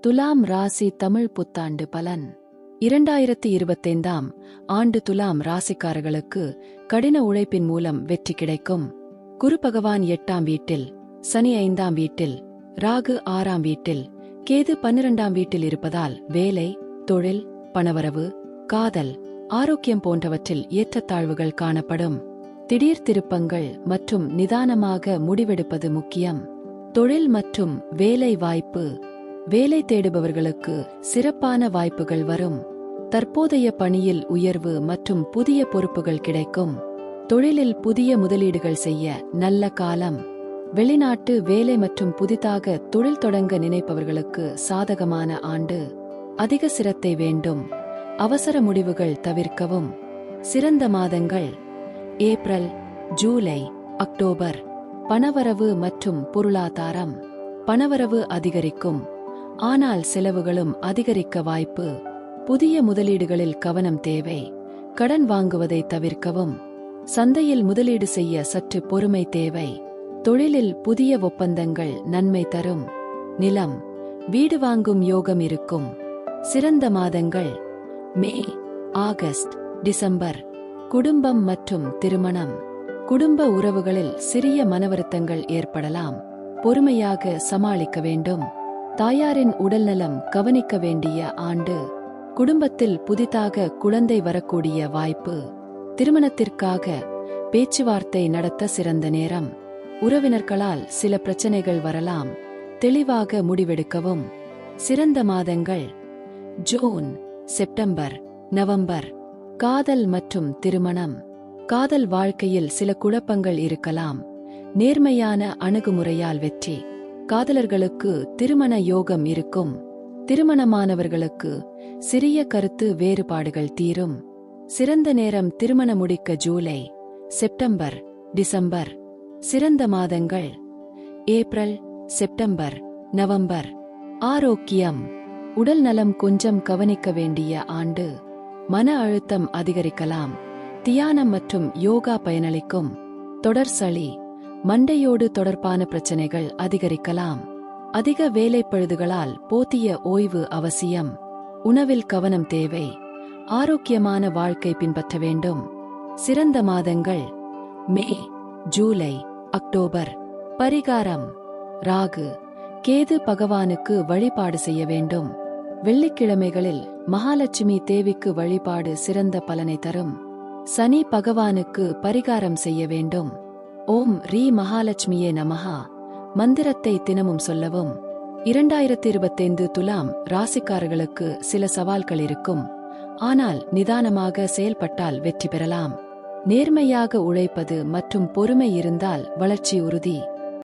துலாம் ராசி தமிழ் புத்தாண்டு பலன். இரண்டாயிரத்தி இருபத்தைந்தாம் ஆண்டு துலாம் ராசிக்காரர்களுக்கு கடின உழைப்பின் மூலம் வெற்றி கிடைக்கும். குரு பகவான் எட்டாம் வீட்டில் சனி ஐந்தாம் வீட்டில் ராகு ஆறாம் வீட்டில் கேது பன்னிரண்டாம் வீட்டில் இருப்பதால் வேலை தொழில் பணவரவு காதல் ஆரோக்கியம் போன்றவற்றில் ஏற்றத்தாழ்வுகள் காணப்படும். திடீர் திருப்பங்கள் மற்றும் நிதானமாக முடிவெடுப்பது முக்கியம். தொழில் மற்றும் வேலை வாய்ப்பு வேலை தேடுபவர்களுக்கு சிறப்பான வாய்ப்புகள் வரும். தற்போதைய பணியில் உயர்வு மற்றும் புதிய பொறுப்புகள் கிடைக்கும். தொழிலில் புதிய முதலீடுகள் செய்ய நல்ல காலம். வெளிநாட்டு வேலை மற்றும் புதிதாக தொழில் தொடங்க நினைப்பவர்களுக்கு சாதகமான ஆண்டு. அதிக சிரத்தை வேண்டும். அவசர முடிவுகள் தவிர்க்கவும். சிறந்த மாதங்கள். April July October. பணவரவு மற்றும் பொருளாதாரம். பணவரவு அதிகரிக்கும். ஆனால் செலவுகளும் அதிகரிக்க வாய்ப்பு. புதிய முதலீடுகளில் கவனம் தேவை. கடன் வாங்குவதை தவிர்க்கவும். சந்தையில் முதலீடு செய்ய சற்று பொறுமை தேவை. தொழிலில் புதிய ஒப்பந்தங்கள் நன்மை தரும். நிலம் வீடு வாங்கும் யோகம் இருக்கும். சிறந்த மாதங்கள். May August December. குடும்பம் மற்றும் திருமணம். குடும்ப உறவுகளில் சிறிய மனவருத்தங்கள் ஏற்படலாம். பொறுமையாக சமாளிக்க வேண்டும். தாயாரின் உடல்நலம் கவனிக்க வேண்டிய ஆண்டு குடும்பத்தில் புதிதாக குழந்தை வரக்கூடிய வாய்ப்பு. திருமணத்திற்காக பேச்சுவார்த்தை நடத்த சிறந்த நேரம். உறவினர்களால் சில பிரச்சனைகள் வரலாம். தெளிவாக முடிவெடுக்கவும். சிறந்த மாதங்கள். June September November. காதல் மற்றும் திருமணம். காதல் வாழ்க்கையில் சில குழப்பங்கள் இருக்கலாம். நேர்மையான அணுகுமுறையால் வெற்றி. காதலர்களுக்கு திருமண யோகம் இருக்கும். திருமணமானவர்களுக்கு சிறிய கருத்து வேறுபாடுகள் தீரும். சிறந்த நேரம் திருமண முடிக்க ஜூலை செப்டம்பர் டிசம்பர். சிறந்த மாதங்கள் ஏப்ரல் செப்டம்பர் நவம்பர். ஆரோக்கியம். உடல் நலம் கொஞ்சம் கவனிக்க வேண்டிய ஆண்டு. மன அழுத்தம் அதிகரிக்கலாம். தியானம் மற்றும் யோகா பயனளிக்கும். தொடர் சளி. மண்டையோடு தொடர்பான பிரச்சனைகள் அதிகரிக்கலாம். அதிக வேலைப்பழுதுகளால் போத்திய ஓய்வு அவசியம். உணவில் கவனம் தேவை. ஆரோக்கியமான வாழ்க்கை பின்பற்ற வேண்டும். சிறந்த மாதங்கள். May July October. பரிகாரம். ராகு. கேது பகவானுக்கு வழிபாடு செய்ய வேண்டும். வெள்ளிக்கிழமைகளில் மகாலட்சுமி தேவிக்கு வழிபாடு சிறந்த பலனை தரும். சனி பகவானுக்கு பரிகாரம் செய்ய வேண்டும். ஓம் ரீ மகாலட்சுமியே நமஹா. மந்திரத்தை தினமும் சொல்லவும். இரண்டாயிரத்தி இருபத்தைந்து துலாம் ராசிக்காரர்களுக்கு சில சவால்கள் இருக்கும். ஆனால் நிதானமாக செயல்பட்டால் வெற்றி பெறலாம். நேர்மையாக உழைப்பது மற்றும் பொறுமை இருந்தால் வளர்ச்சி உறுதி.